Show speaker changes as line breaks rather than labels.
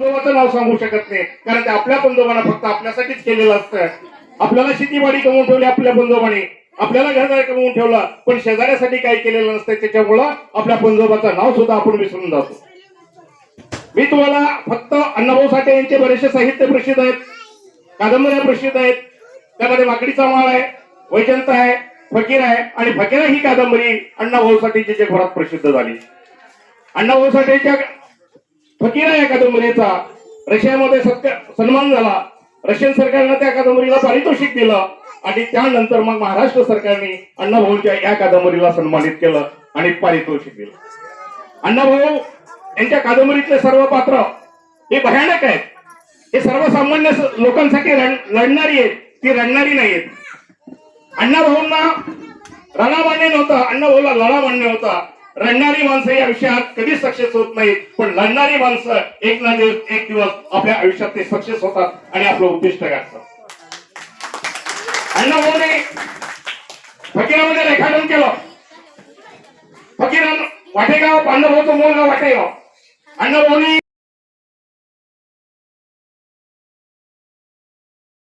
नाव सांगू शकत नाही. कारण ते आपल्या बंधुबांना फक्त आपल्यासाठीच केलेलं असतं. आपल्याला शेतीवाडी कमवून ठेवली आपल्या बंधुबाने आपल्याला घरदार कमवून ठेवला पण शेजाऱ्यासाठी काही केलेलं नसतं त्याच्यामुळं आपल्या बंधुबाचं नाव सुद्धा आपण विसरून जातो. मी तुम्हाला फक्त अण्णाभाऊ साठे यांचे बरेचसे साहित्य प्रसिद्ध आहेत. कादंबऱ्या प्रसिद्ध आहेत. त्यामध्ये माकडीचा माळ आहे वैजंत आहे फकीर आहे आणि फकीरा ही कादंबरी अण्णाभाऊ साठेची जगभरात प्रसिद्ध झाली. अण्णाभाऊ साठेच्या फकीरा या कादंबरीचा रशियामध्ये सत्य सन्मान झाला. रशियन सरकारनं त्या कादंबरीला पारितोषिक दिलं. आणि त्यानंतर मग महाराष्ट्र सरकारने अण्णाभाऊंच्या या कादंबरीला सन्मानित केलं आणि पारितोषिक दिलं. अण्णाभाऊ यांच्या कादंबरीतले सर्व पात्र हे भयानक आहेत. हे सर्वसामान्य लोकांसाठी लढणारी आहेत. ती रडणारी नाही आहेत अण्णाभाऊंना रणा मान्य नव्हता. अण्णाभाऊला लढा मान्य होता. रडणारी माणसं या आयुष्यात कधीच सक्सेस होत नाही पण लढणारी माणसं एक ना दिवस एक दिवस आपल्या आयुष्यात ते सक्सेस होतात आणि आपलं उद्दिष्ट गाठतात अण्णाभाऊने फकीरामध्ये रेखाटन केलं. फकीरान वाटेगाव पांडवभाऊचं मूळ गाव वाटेगाव. अण्णाभाऊनी